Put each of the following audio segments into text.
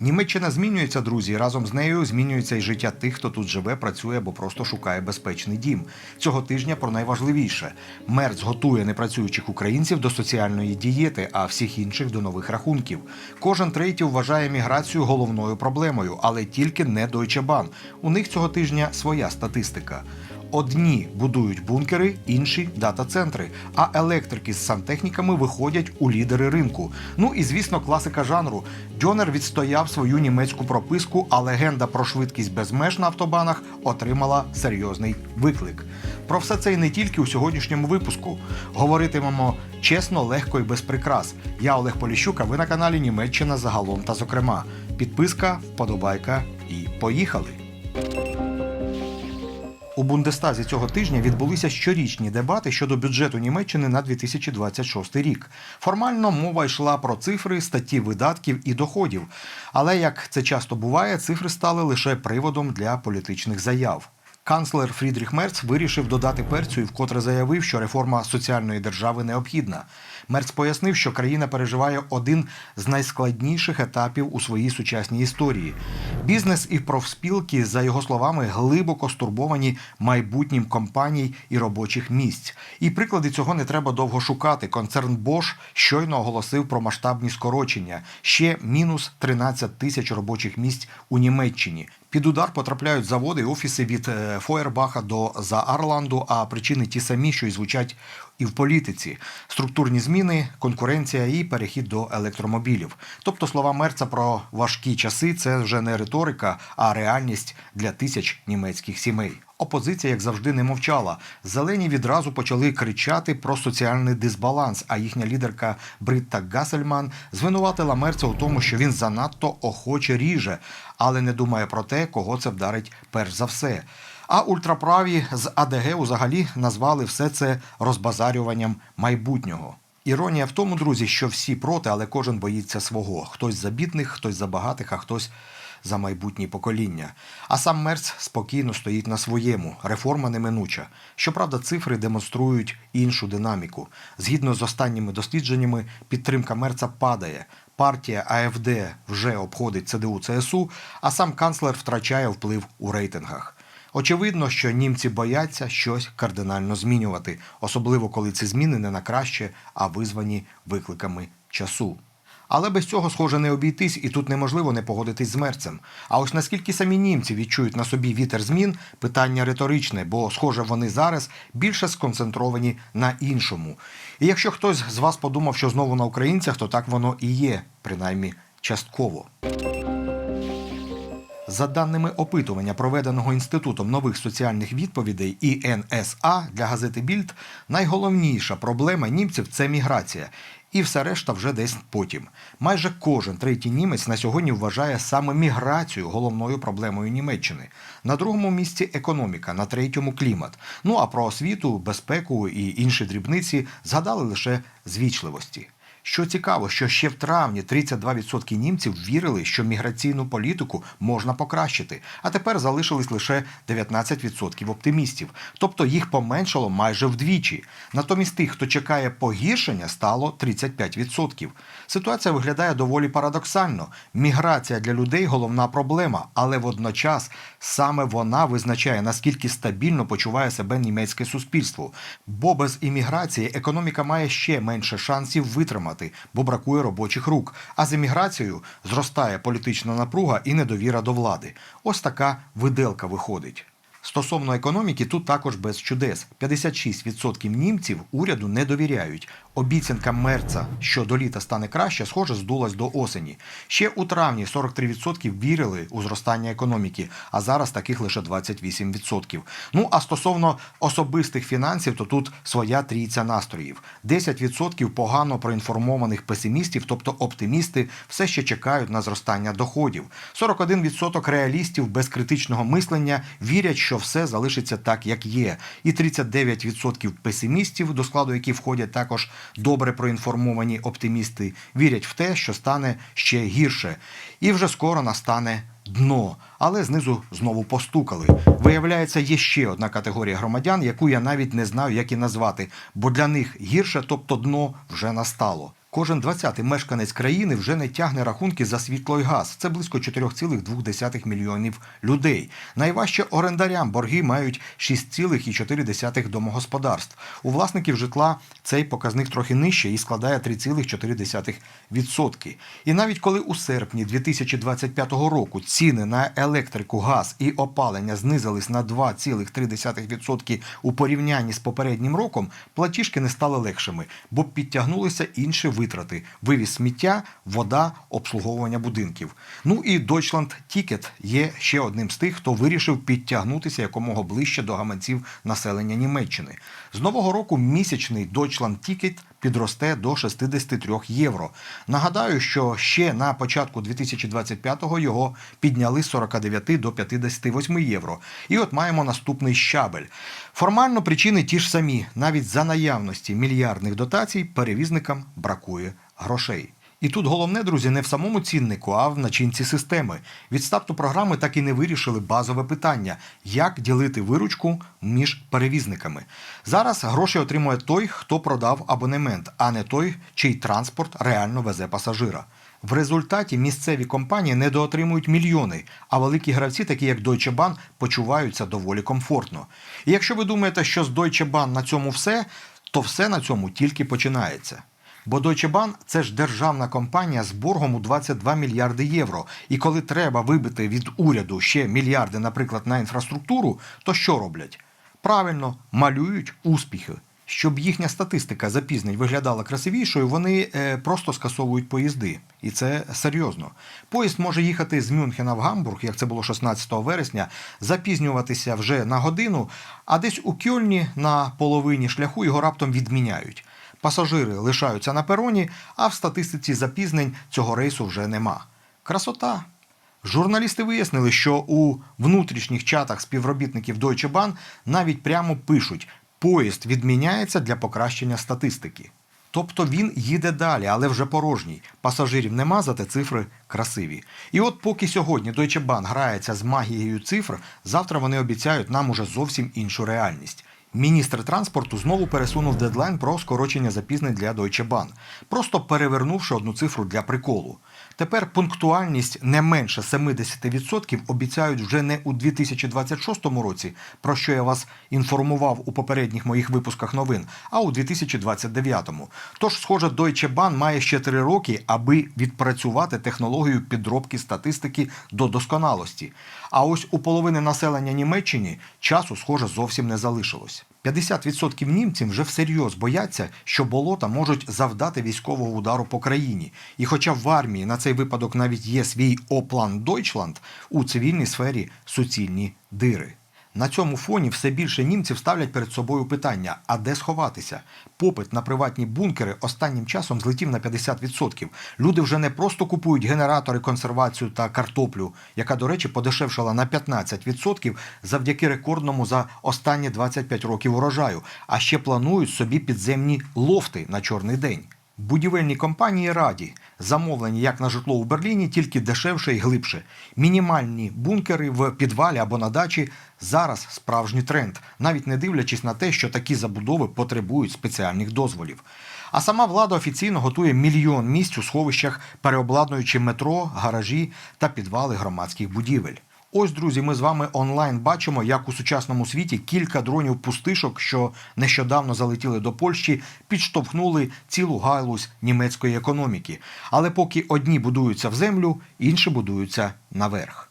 Німеччина змінюється, друзі. Разом з нею змінюється і життя тих, хто тут живе, працює або просто шукає безпечний дім. Цього тижня про найважливіше: Мерц готує непрацюючих українців до соціальної дієти, а всіх інших до нових рахунків. Кожен третій вважає міграцію головною проблемою, але тільки не Deutsche Bahn. У них цього тижня своя статистика. Одні будують бункери, інші дата-центри. А електрики з сантехніками виходять у лідери ринку. Ну і звісно, класика жанру. Дьонер відстояв свою німецьку прописку, а легенда про швидкість без меж на автобанах отримала серйозний виклик. Про все це і не тільки у сьогоднішньому випуску. Говоритимемо чесно, легко і без прикрас. Я Олег Поліщук, а ви на каналі Німеччина загалом та зокрема. Підписка, вподобайка і поїхали. У Бундестазі цього тижня відбулися щорічні дебати щодо бюджету Німеччини на 2026 рік. Формально мова йшла про цифри, статті видатків і доходів. Але як це часто буває, цифри стали лише приводом для політичних заяв. Канцлер Фрідріх Мерц вирішив додати перцю і вкотре заявив, що реформа соціальної держави необхідна. Мерц пояснив, що країна переживає один з найскладніших етапів у своїй сучасній історії. Бізнес і профспілки, за його словами, глибоко стурбовані майбутнім компаній і робочих місць. І приклади цього не треба довго шукати. Концерн Bosch щойно оголосив про масштабні скорочення. Ще мінус 13 тисяч робочих місць у Німеччині. Під удар потрапляють заводи і офіси від е, Фойербаха до Заарланду, а причини ті самі, що й звучать і в політиці: структурні зміни, конкуренція і перехід до електромобілів. Тобто слова Мерца про важкі часи це вже не риторика, а реальність для тисяч німецьких сімей. Опозиція, як завжди, не мовчала. Зелені відразу почали кричати про соціальний дисбаланс. А їхня лідерка Бритта Гассельман звинуватила Мерца у тому, що він занадто охоче ріже, але не думає про те, кого це вдарить перш за все. А ультраправі з АДГ взагалі назвали все це розбазарюванням майбутнього. Іронія в тому, друзі, що всі проти, але кожен боїться свого. Хтось за бідних, хтось за багатих, а хтось за майбутні покоління. А сам Мерц спокійно стоїть на своєму. Реформа неминуча. Щоправда, цифри демонструють іншу динаміку. Згідно з останніми дослідженнями, підтримка Мерца падає. Партія АФД вже обходить ЦДУ ЦСУ, а сам канцлер втрачає вплив у рейтингах. Очевидно, що німці бояться щось кардинально змінювати, особливо коли ці зміни не на краще, а визвані викликами часу. Але без цього, схоже, не обійтись, і тут неможливо не погодитись з мерцем. А ось наскільки самі німці відчують на собі вітер змін, питання риторичне, бо, схоже, вони зараз більше сконцентровані на іншому. І якщо хтось з вас подумав, що знову на українцях, то так воно і є, принаймні частково. За даними опитування, проведеного інститутом нових соціальних відповідей ІНСА для газети Більд, найголовніша проблема німців це міграція. І все решта вже десь потім. Майже кожен третій німець на сьогодні вважає саме міграцію головною проблемою Німеччини. На другому місці економіка, на третьому клімат. Ну а про освіту, безпеку і інші дрібниці згадали лише з вічливості. Що цікаво, що ще в травні 32% німців вірили, що міграційну політику можна покращити, а тепер залишились лише 19% оптимістів, тобто їх поменшало майже вдвічі. Натомість тих, хто чекає погіршення, стало 35%. Ситуація виглядає доволі парадоксально. Міграція для людей головна проблема, але водночас саме вона визначає наскільки стабільно почуває себе німецьке суспільство. Бо без імміграції економіка має ще менше шансів витримати, бо бракує робочих рук. А з еміграцією зростає політична напруга і недовіра до влади. Ось така виделка виходить. Стосовно економіки, тут також без чудес. 56% німців уряду не довіряють. Обіцянка Мерца, що до літа стане краще, схоже, здулась до осені. Ще у травні 43% вірили у зростання економіки, а зараз таких лише 28%. Ну а стосовно особистих фінансів, то тут своя трійця настроїв. 10% погано проінформованих песимістів, тобто оптимісти, все ще чекають на зростання доходів. 41% реалістів без критичного мислення вірять, що все залишиться так, як є. І 39% песимістів, до складу яких входять також добре проінформовані оптимісти, вірять в те, що стане ще гірше, і вже скоро настане дно. Але знизу знову постукали. Виявляється, є ще одна категорія громадян, яку я навіть не знаю, як і назвати, бо для них гірше, тобто дно, вже настало. Кожен 20-й мешканець країни вже не тягне рахунки за світло і газ. Це близько 4,2 мільйонів людей. Найважче орендарям борги мають 6,4 домогосподарств. У власників житла цей показник трохи нижче і складає 3,4%. І навіть коли у серпні 2025 року ціни на електрику, газ і опалення знизились на 2,3% у порівнянні з попереднім роком, платіжки не стали легшими, бо підтягнулися інші витрати: вивіз сміття, вода, обслуговування будинків. Ну і Deutschland Ticket є ще одним з тих, хто вирішив підтягнутися якомога ближче до гаманців населення Німеччини. З нового року місячний Deutschland Ticket підросте до 63 євро. Нагадаю, що ще на початку 2025-го його підняли з 49 до 58 євро. І от маємо наступний щабель. Формально причини ті ж самі. Навіть за наявності мільярдних дотацій перевізникам бракує грошей. І тут головне, друзі, не в самому ціннику, а в начинці системи. Від старту програми так і не вирішили базове питання: як ділити виручку між перевізниками. Зараз гроші отримує той, хто продав абонемент, а не той, чий транспорт реально везе пасажира. В результаті місцеві компанії недоотримують мільйони, а великі гравці, такі як Deutsche Bahn, почуваються доволі комфортно. І якщо ви думаєте, що з Deutsche Bahn на цьому все, то все на цьому тільки починається. Бо Deutsche Bahn – це ж державна компанія з боргом у 22 мільярди євро. І коли треба вибити від уряду ще мільярди, наприклад, на інфраструктуру, то що роблять? Правильно, малюють успіхи. Щоб їхня статистика запізнень виглядала красивішою, вони е, просто скасовують поїзди. І це серйозно. Поїзд може їхати з Мюнхена в Гамбург, як це було 16 вересня, запізнюватися вже на годину, а десь у Кьольні на половині шляху його раптом відміняють. Пасажири лишаються на пероні, а в статистиці запізнень цього рейсу вже нема. Красота. Журналісти вияснили, що у внутрішніх чатах співробітників Deutsche Bahn навіть прямо пишуть: поїзд відміняється для покращення статистики. Тобто він їде далі, але вже порожній. Пасажирів нема, зате цифри красиві. І от поки сьогодні Deutsche Bahn грається з магією цифр, завтра вони обіцяють нам уже зовсім іншу реальність. Міністр транспорту знову пересунув дедлайн про скорочення запізнень для Deutsche Bahn, просто перевернувши одну цифру для приколу. Тепер пунктуальність не менше 70% обіцяють вже не у 2026 році, про що я вас інформував у попередніх моїх випусках новин, а у 2029. Тож, схоже, Deutsche Bahn має ще три роки, аби відпрацювати технологію підробки статистики до досконалості. А ось у половини населення Німеччини часу, схоже, зовсім не залишилось. 50% німців вже всерйоз бояться, що болота можуть завдати військового удару по країні. І хоча в армії на цей випадок навіть є свій оплан Дойчланд, у цивільній сфері суцільні дири. На цьому фоні все більше німців ставлять перед собою питання: а де сховатися? Попит на приватні бункери останнім часом злетів на 50%. Люди вже не просто купують генератори, консервацію та картоплю, яка, до речі, подешевшала на 15% завдяки рекордному за останні 25 років урожаю, а ще планують собі підземні лофти на чорний день. Будівельні компанії раді замовлені як на житло у Берліні, тільки дешевше і глибше. Мінімальні бункери в підвалі або на дачі зараз справжній тренд, навіть не дивлячись на те, що такі забудови потребують спеціальних дозволів. А сама влада офіційно готує мільйон місць у сховищах, переобладнуючи метро, гаражі та підвали громадських будівель. Ось, друзі, ми з вами онлайн бачимо, як у сучасному світі кілька дронів пустишок, що нещодавно залетіли до Польщі, підштовхнули цілу галузь німецької економіки. Але поки одні будуються в землю, інші будуються наверх.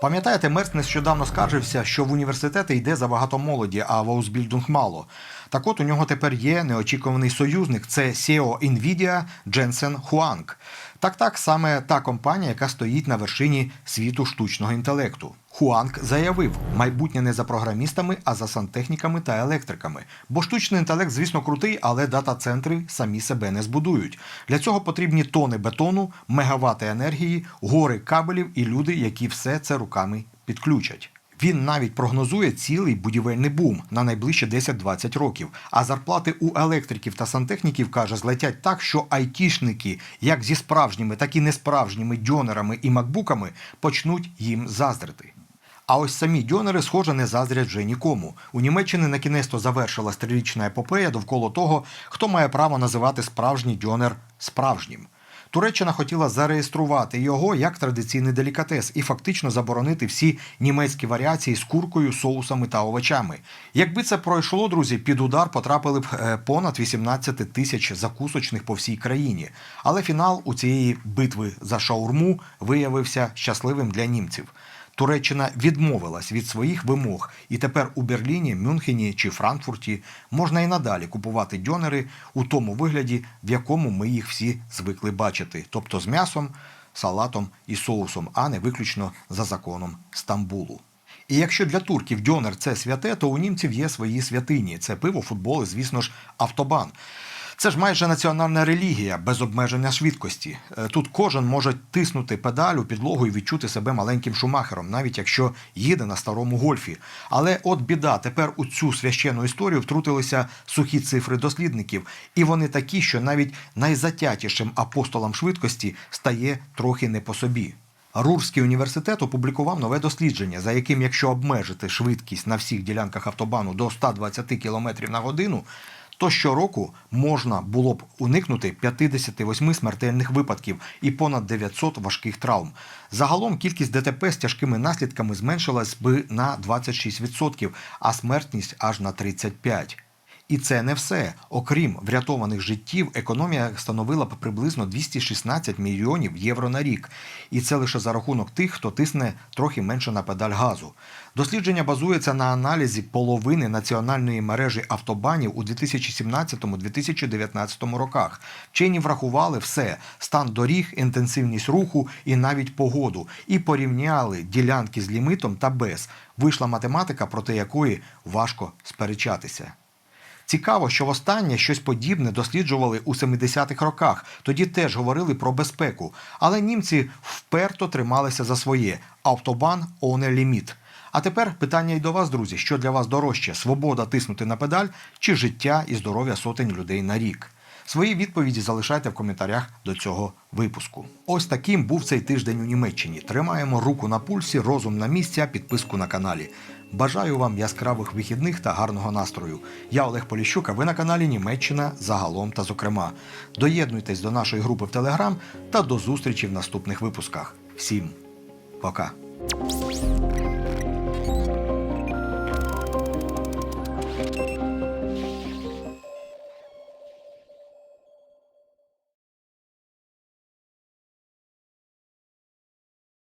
Пам'ятаєте, Мерц нещодавно скаржився, що в університети йде забагато молоді, а в Аусбільдунг мало. Так от у нього тепер є неочікуваний союзник це SEO Nvidia Jensen Huang. Так так саме та компанія, яка стоїть на вершині світу штучного інтелекту. Хуанг заявив, майбутнє не за програмістами, а за сантехніками та електриками. Бо штучний інтелект, звісно, крутий, але дата-центри самі себе не збудують. Для цього потрібні тони бетону, мегавати енергії, гори кабелів і люди, які все це руками підключать. Він навіть прогнозує цілий будівельний бум на найближчі 10-20 років. А зарплати у електриків та сантехніків каже, злетять так, що айтішники, як зі справжніми, так і несправжніми дьонерами і макбуками, почнуть їм заздрити. А ось самі дьонери, схоже, не заздрять вже нікому. У Німеччині на кінець завершилась трирічна епопея довкола того, хто має право називати справжній дьонер справжнім. Туреччина хотіла зареєструвати його як традиційний делікатес і фактично заборонити всі німецькі варіації з куркою, соусами та овочами. Якби це пройшло, друзі, під удар потрапили б е, понад 18 тисяч закусочних по всій країні. Але фінал у цієї битви за шаурму виявився щасливим для німців. Туреччина відмовилась від своїх вимог, і тепер у Берліні, Мюнхені чи Франкфурті можна і надалі купувати дьонери у тому вигляді, в якому ми їх всі звикли бачити, тобто з м'ясом, салатом і соусом, а не виключно за законом Стамбулу. І якщо для турків дьонер це святе, то у німців є свої святині: це пиво, футбол і, звісно ж, автобан. Це ж майже національна релігія без обмеження швидкості. Е, Тут кожен може тиснути педаль у підлогу і відчути себе маленьким шумахером, навіть якщо їде на старому гольфі. Але от біда, тепер у цю священну історію втрутилися сухі цифри дослідників, і вони такі, що навіть найзатятішим апостолам швидкості стає трохи не по собі. Рурський університет опублікував нове дослідження, за яким, якщо обмежити швидкість на всіх ділянках автобану до 120 км на годину, то щороку можна було б уникнути 58 смертельних випадків і понад 900 важких травм. Загалом кількість ДТП з тяжкими наслідками зменшилась би на 26%, а смертність аж на 35%. І це не все. Окрім врятованих життів, економія становила приблизно 216 мільйонів євро на рік. І це лише за рахунок тих, хто тисне трохи менше на педаль газу. Дослідження базується на аналізі половини національної мережі автобанів у 2017-2019 роках. Вчені врахували все: стан доріг, інтенсивність руху і навіть погоду, і порівняли ділянки з лімитом та без. Вийшла математика, проти якої важко сперечатися. Цікаво, що востаннє щось подібне досліджували у 70-х роках. Тоді теж говорили про безпеку. Але німці вперто трималися за своє автобан оне ліміт. А тепер питання й до вас, друзі: що для вас дорожче: свобода тиснути на педаль чи життя і здоров'я сотень людей на рік? Свої відповіді залишайте в коментарях до цього випуску. Ось таким був цей тиждень у Німеччині. Тримаємо руку на пульсі, розум на місці, підписку на каналі. Бажаю вам яскравих вихідних та гарного настрою. Я Олег Поліщук, а ви на каналі Німеччина загалом та зокрема. Доєднуйтесь до нашої групи в Телеграм та до зустрічі в наступних випусках. Всім пока!